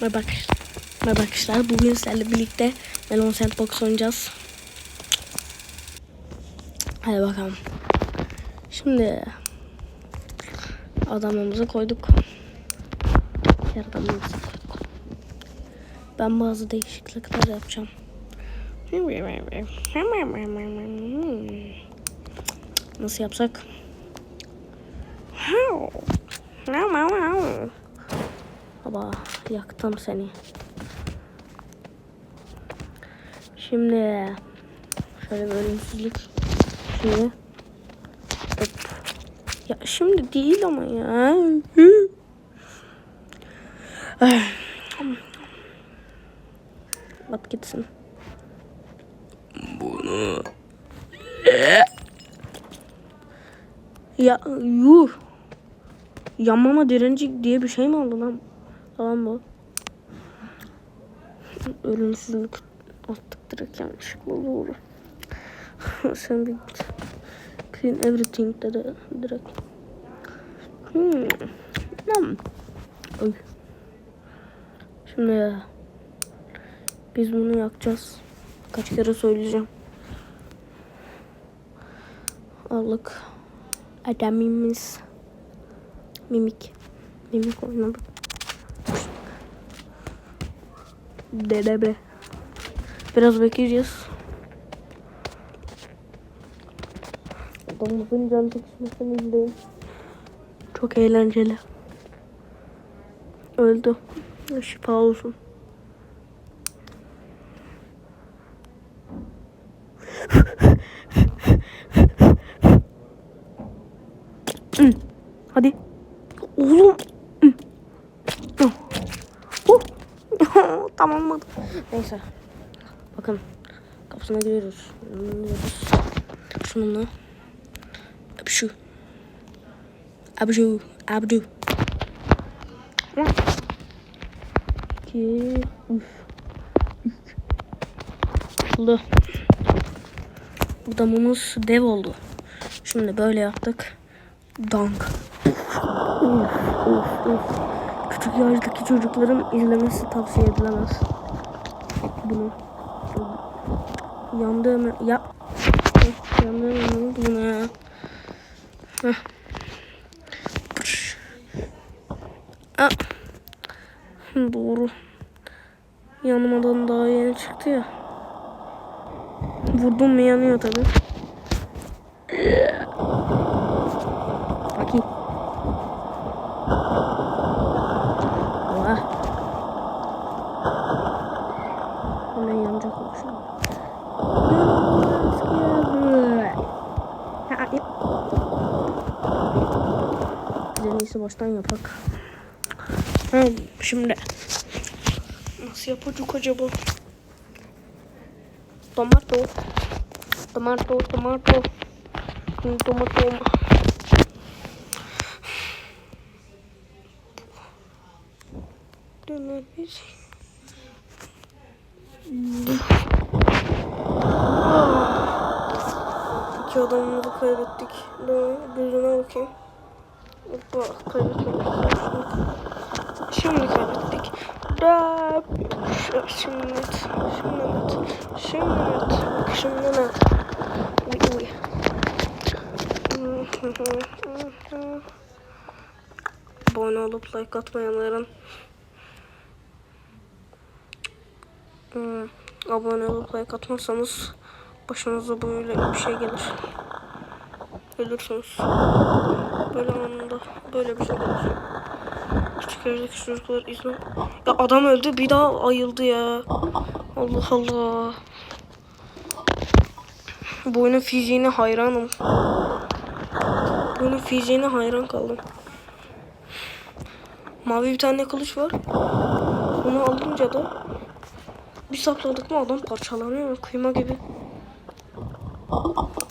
Merhaba arkadaşlar. Bugün sizlerle birlikte Melon Sandbox oynayacağız. Hadi bakalım. Şimdi adamımızı koyduk. Diğer adamımızı koyduk. Ben bazı değişiklikler yapacağım. Nasıl yapsak? Baba yaktım seni. Şimdi şöyle bir ölümsüzlük. Şimdi hop. Ya şimdi değil ama ya. At gitsin. Bunu ya yuh. Yanmama direnci diye bir şey mi oldu lan? Tamam bu. Ölümsüzlük attık direkt yanlışlıkla doğru. Sen bir. Clean everything dedi direkt. Hmm. Oy. Şimdi biz bunu yakacağız. Kaç kere söyleyeceğim. Allık adamimiz mimik mimik oynadı. Dedebe. Biraz bekleyeceğiz. Adamımızın can çekişmesini izleyin. Çok eğlenceli. Öldü. Şifa olsun. Hı. Hadi. Oğlum. Hı. Hı. Huh. Tamamladı. Neyse. Bakın. Kapısına giriyoruz. Şununla. Abşu. Abşu. Abdu. İki. Üf. Oldu. Adamımız dev oldu. Şimdi böyle yaptık. Dank. Uf, uf, uf. Küçük yaştaki çocukların izlemesi tavsiye edilemez. Bunu. Yandı hemen. Ya. Heh, Yandı hemen. Ne oldu buna? Heh. Pırş. Ah. Doğru. Yanmadan daha yeni çıktı ya. Vurdum mu yanıyor tabi. Bakayım. Oha. Hemen yanacak o şu an. Ha, yap. Biz en iyisi baştan yapak. Ha, şimdi. Nasıl yapacak acaba? Tomato. Tomato, tomato. Tomato. Dönebilir. İki adamımızı kaybettik. Gözüne bakayım. Hoppa kaybetmedik. Şimdi kaybettik. Da şimdi net. Şimdi net. Şimdi net. Bak şimdi net. Uy uy. Abone olup like atmayanların Hmm, abone olup like atmazsanız başınıza böyle bir şey gelir. Ölürsünüz. Böyle anında böyle bir şey gelir. Küçük evdeki çocuklar izle. Ya adam öldü bir daha ayıldı ya. Allah Allah. Bu oyunun fiziğine hayranım. Bu oyunun fiziğine hayran kaldım. Mavi bir tane kılıç var. Onu alınca da bir sakladık mı adam parçalanıyor. Kıyma gibi.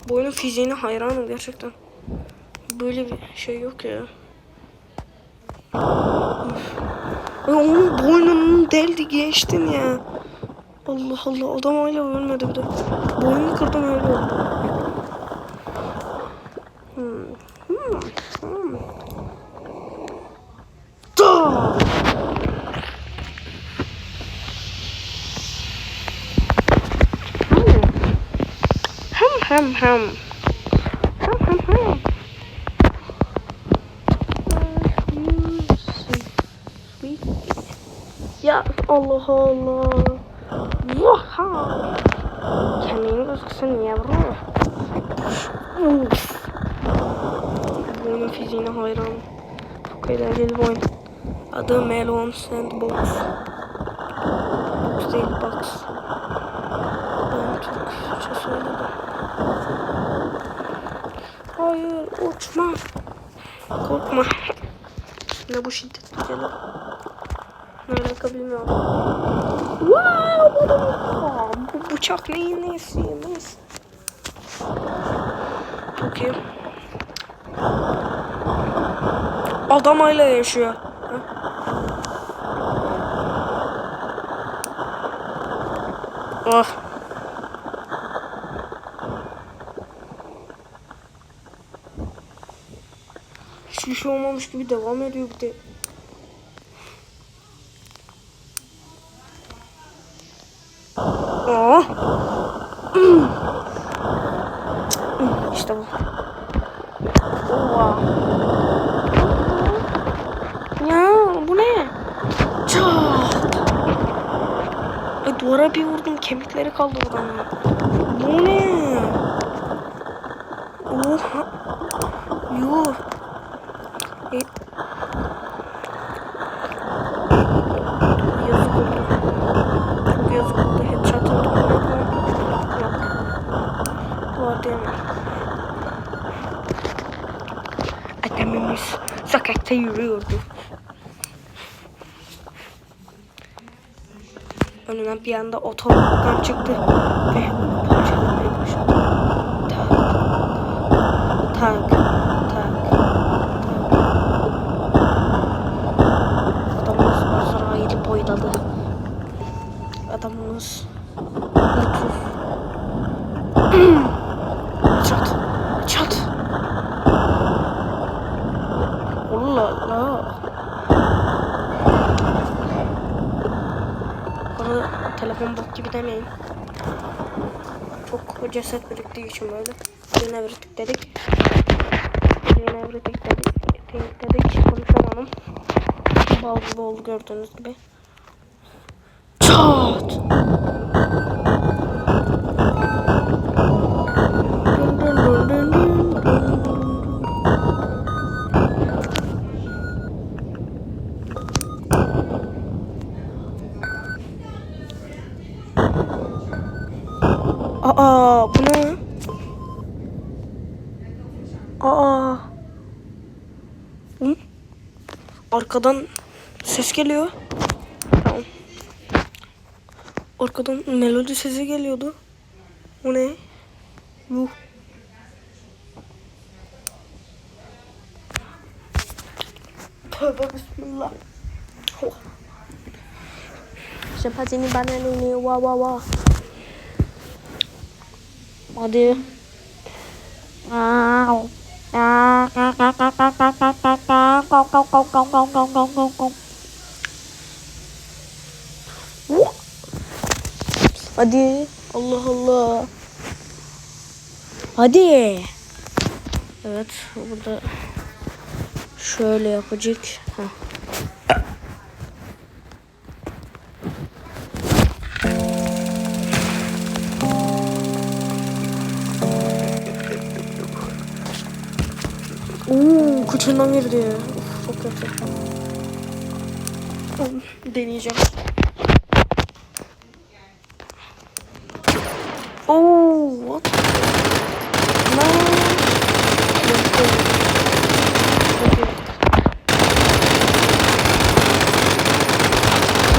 Bu oyunun fiziğine hayranım gerçekten böyle bir şey yok ya. Ay onun boynunun deldi geçtim ya. Allah Allah adam hala ölmedi bir de. Boynunu kırdım öyle oldu. Hmm. Hmm. hmm. Allah Allah. Vaha. Kendini gözüksün yavrum. Bu oyunun fiziğine hayranım. Çok eğlenceli bir oyun. Adı Melon Sandbox. Box değil box. Ben Türkçe söyledim. Hayır uçma. Korkma. Ne bu şiddetli gelir. Alaka bilmiyorum. Wow, bu, da- bu bıçak neyin neyse. Çok iyi. Adam hala yaşıyor. Oh. Hiçbir şey olmamış gibi devam ediyor bir de. Aa. işte bu. Oha. Ya bu ne? Çat. Ay duvara bir vurdum kemikleri kaldı oradan. Bu ne? Oha. Yuh. E... Yazık oldu. Çok yazık oldu. Headshot aldım. Ne yapayım? Yok. Duvar diyemem. Adamımız sokakta yürüyordu. Önüne bir anda otoban çıktı ve parçalamaya başladı. Tak, tak, tak, tak. Adamımız Azrail'i boyladı. Adamımız mutsuz. çat, çat. Allah. Bana telefon bok gibi demeyin. Çok ceset biriktiği için böyle. Birine biriktik dedik. Birine biriktik dedik. Dedik, dedik. Konuşamadım. Bal gibi oldu gördüğünüz gibi. Arkadan ses geliyor. Tamam. Arkadan melodi sesi geliyordu. O ne? Yuh. Tövbe bismillah. Oh. Sepatini bana ini wah wah wah. Hadi. Wow. Hadi. Allah Allah. Hadi. Evet. Burada şöyle yapacak. Heh. Kıçından girdi. Of, çok kötü. Deneyeceğim. Oo, what?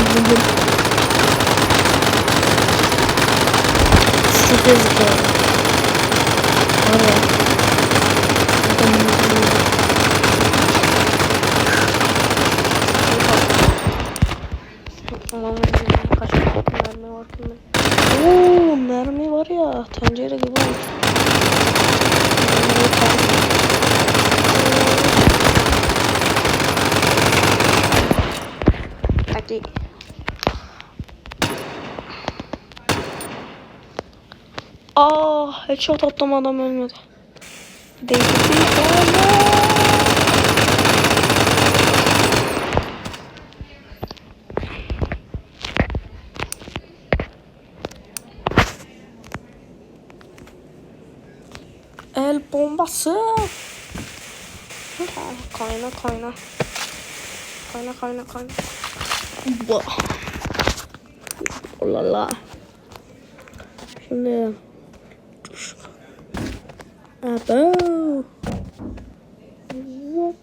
Üzüldüm. Çok yazık ya. Var ya. Allah'ım kaç mermi var ki? Oo mermi var ya tencere gibi olmuş. Hadi. Aa, headshot attım adam ölmedi. Değdi. El bombası. Kayna kayna. Kayna kayna kayna. Bah. Olala. Şimdi. Abo.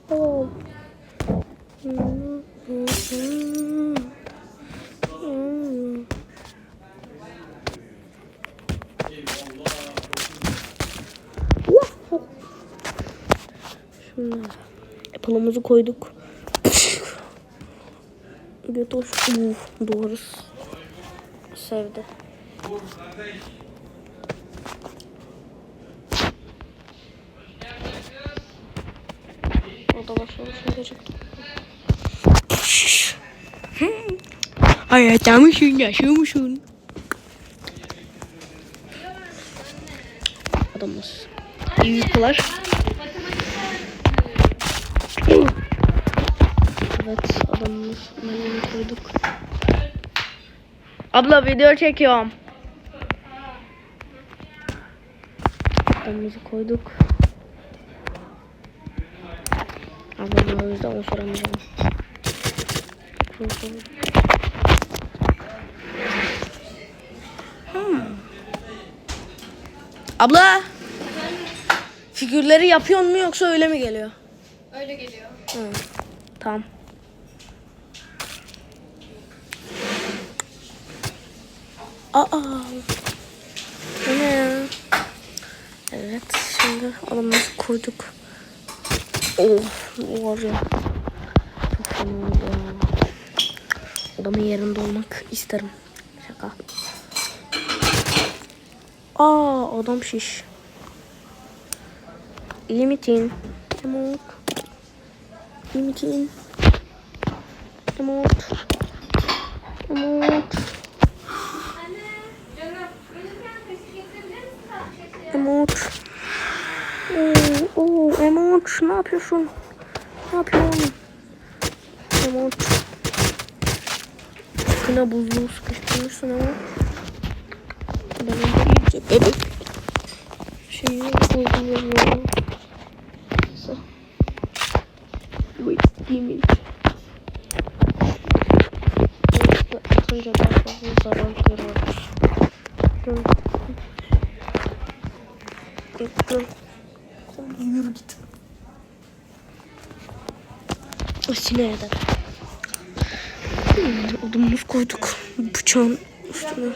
Wow. Şimdi Apple'ımızı koyduk. Götoş. Uf, doğru. Sevdi. O da başlamışsın gerçekten. Hayatlamışsın, yaşıyormuşsun. Adamız. İyi uykular. Evet adamımız menüyü koyduk. Abla video çekiyorum. Adamımızı koyduk. Ablam o yüzden o soramayacağım. Şunu sorayım. Hmm. Abla. Figürleri yapıyor mu yoksa öyle mi geliyor? Öyle geliyor. Hı. Tamam. Aa. Bu ne ya? Evet şimdi adamımızı koyduk. Of var ya. Çok fena oldu ya. Adamın yerinde olmak isterim. Şaka. Aa adam şiş. Tamam. İyi misin? Tamam. Tamam. Emot. Oo, oo, Emot ne yapıyorsun? Yapıyorsun? Emot. Yine buzluğu sıkıştırmışsın ama. Benim iyice bebek. Şeyi ya. Wait, yemin. Atınca daha fazla zarar görüyoruz. Sineğe de. Hmm, Odamız koyduk. Bıçağın üstüne.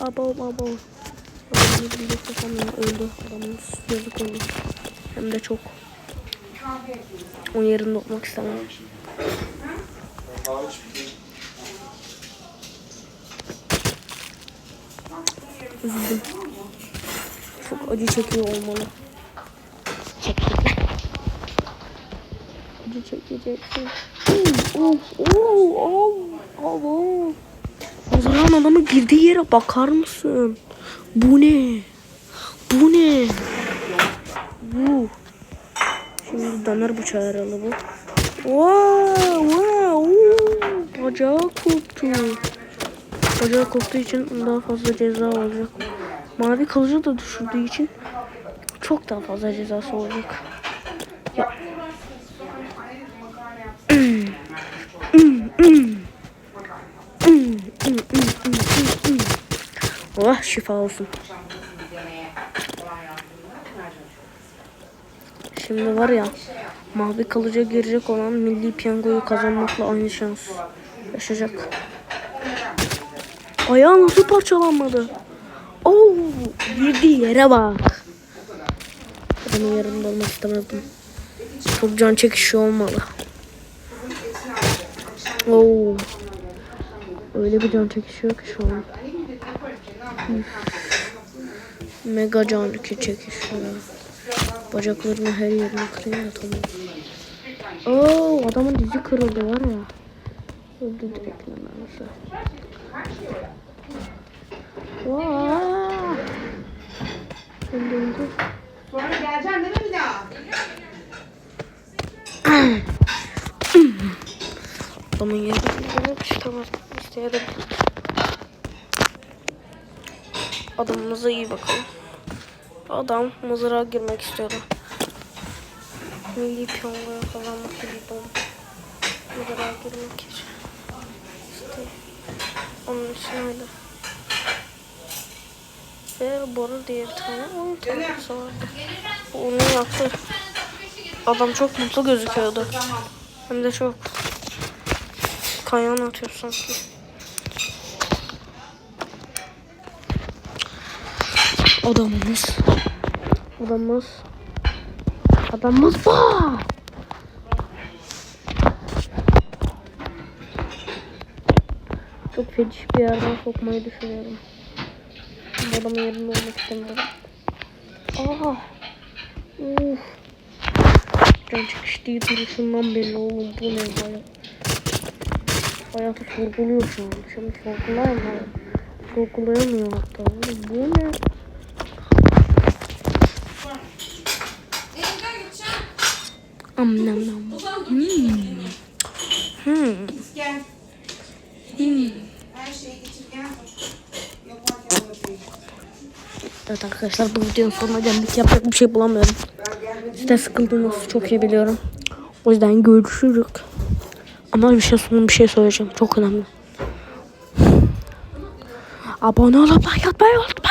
Abo, abo, abo. Adamımız bir beklesem ya öldü. Adamımız yazık oldu. Hem de çok. Onun yerinde olmak istemem. Üzüldüm. Çok acı çekiyor olmalı. Acı çekeceksin. Of, of, of, of. Haziran adamın girdiği yere bakar mısın? Bu ne? Bu ne? Bu. Şimdi döner bıçağı herhalde bu. Wow, wow. Bacağı koptu. Bacağı koptuğu için daha fazla ceza olacak. Mavi kılıcı da düşürdüğü için çok daha fazla cezası olacak. Ya. Oh şifa olsun. Şimdi var ya mavi kalıca girecek olan milli piyangoyu kazanmakla aynı şans yaşayacak. Ayağı nasıl parçalanmadı? Oo, girdiği yere bak. Adamın yanında olmak istemezdim. Çok can çekişi olmalı. Oo. Öyle bir can çekişiyor ki şu an. Mega can çekişiyor. Bacaklarını her yerine kırıyor ya tamam. Oo adamın dizi kırıldı var ya. Öldü direkt nedense. Vaa. Ben döndüm. Sonra geleceksin değil mi bir daha? Adamın yerini istemez. İsteyelim. Adamımıza iyi bakalım. Adam mızrağa girmek istiyordu. Milli piyonları kazanmak gibi bom. Mızrağa girmek için. İşte onun için öyle. Ve Bora diye bir tane oyun tanrısı vardı. Onu yaptı. Adam çok mutlu gözüküyordu. Hem de çok kayan atıyor sanki. Adamımız. Adamımız. Adamımız var. Çok feci bir yerden sokmayı düşünüyorum. Adamın yerinde olmak istemiyorum. Aa. Uf. Can çekiştiği duruşundan belli oğlum. Bu ne hayat? Hayatı sorguluyor şu an. Şimdi sorgulayamıyor. Sorgulayamıyor hatta. Oğlum bu ne? Am nam nam. Hmm. Hmm. Bakayım. Evet arkadaşlar bu videonun sonuna geldik. Yapacak bir şey bulamıyorum. Siz de sıkıldınız. Çok iyi biliyorum. O yüzden görüşürüz. Ama bir şey son bir şey söyleyeceğim. Çok önemli. Abone olup like atmayı unutmayın.